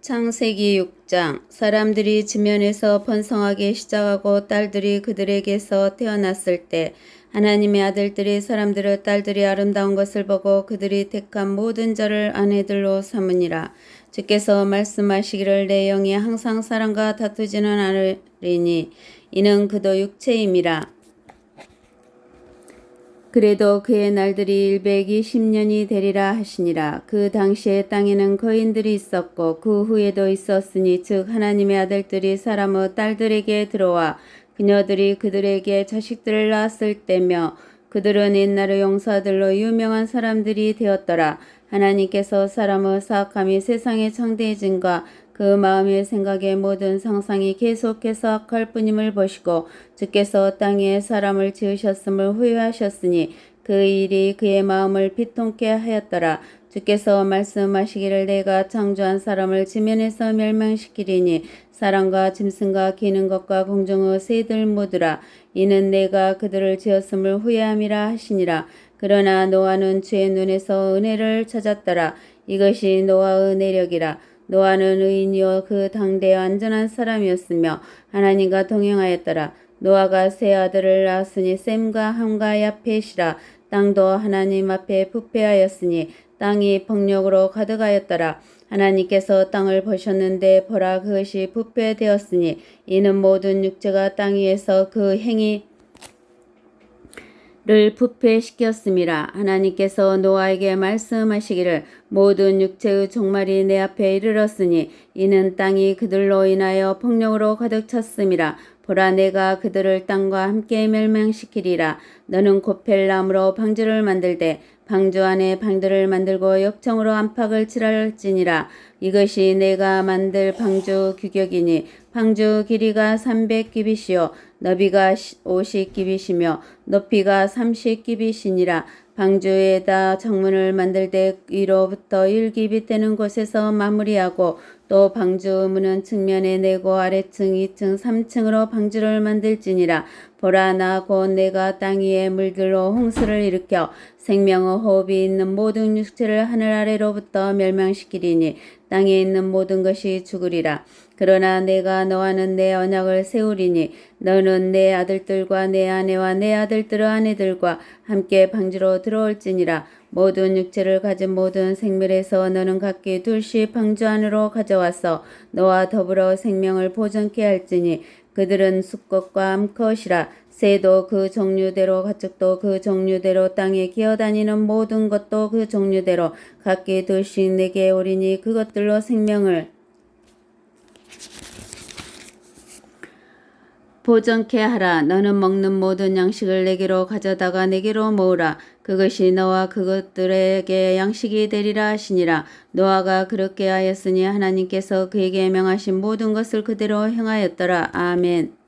창세기 6장. 사람들이 지면에서 번성하기 시작하고 딸들이 그들에게서 태어났을 때 하나님의 아들들이 사람들의 딸들이 아름다운 것을 보고 그들이 택한 모든 자를 아내들로 삼으니라. 주께서 말씀하시기를 내 영이 항상 사람과 다투지는 않으리니 이는 그도 육체임이라 그래도 그의 날들이 120년이 되리라 하시니라. 그 당시에 땅에는 거인들이 있었고 그 후에도 있었으니 즉 하나님의 아들들이 사람의 딸들에게 들어와 그녀들이 그들에게 자식들을 낳았을 때며 그들은 옛날의 용사들로 유명한 사람들이 되었더라. 하나님께서 사람의 사악함이 세상에 창대해진과 그 마음의 생각의 모든 상상이 계속해서 악할 뿐임을 보시고 주께서 땅에 사람을 지으셨음을 후회하셨으니 그 일이 그의 마음을 비통케 하였더라. 주께서 말씀하시기를 내가 창조한 사람을 지면에서 멸망시키리니 사람과 짐승과 기는 것과 공중의 새들 모두라. 이는 내가 그들을 지었음을 후회함이라 하시니라. 그러나 노아는 주의 눈에서 은혜를 찾았더라. 이것이 노아의 내력이라. 노아는 의인이요 그 당대의 안전한 사람이었으며 하나님과 동행하였더라. 노아가 세 아들을 낳았으니 셈과 함과 야펫이라. 땅도 하나님 앞에 부패하였으니 땅이 폭력으로 가득하였더라. 하나님께서 땅을 보셨는데 보라 그것이 부패되었으니 이는 모든 육체가 땅 위에서 그 행위 를 부패시켰음이라 하나님께서 노아에게 말씀하시기를 모든 육체의 종말이 내 앞에 이르렀으니 이는 땅이 그들로 인하여 폭력으로 가득 찼음이라 보라 내가 그들을 땅과 함께 멸망시키리라. 너는 고펠나무로 방주를 만들되 방주 안에 방들을 만들고 역청으로 안팎을 칠할지니라. 이것이 내가 만들 방주 규격이니 방주 길이가 300기빗이요. 너비가 50기빗이며 높이가 30기빗이니라. 방주에다 정문을 만들 때 위로부터 1기빗 되는 곳에서 마무리하고 또 방주 문은 측면에 내고 아래층 2층 3층으로 방주를 만들지니라 보라 나 곧 내가 땅 위에 물들로 홍수를 일으켜 생명의 호흡이 있는 모든 육체를 하늘 아래로부터 멸망시키리니 땅에 있는 모든 것이 죽으리라. 그러나 내가 너와는 내 언약을 세우리니 너는 내 아들들과 내 아내와 내 아들들의 아내들과 함께 방주로 들어올지니라. 모든 육체를 가진 모든 생물에서 너는 각기 둘씩 방주 안으로 가져와서 너와 더불어 생명을 보존케 할지니 그들은 수컷과 암컷이라 새도 그 종류대로 가축도 그 종류대로 땅에 기어다니는 모든 것도 그 종류대로 각기 둘씩 내게 오리니 그것들로 생명을 보존케 하라. 너는 먹는 모든 양식을 내게로 가져다가 내게로 모으라. 그것이 너와 그것들에게 양식이 되리라 하시니라. 노아가 그렇게 하였으니 하나님께서 그에게 명하신 모든 것을 그대로 행하였더라. 아멘.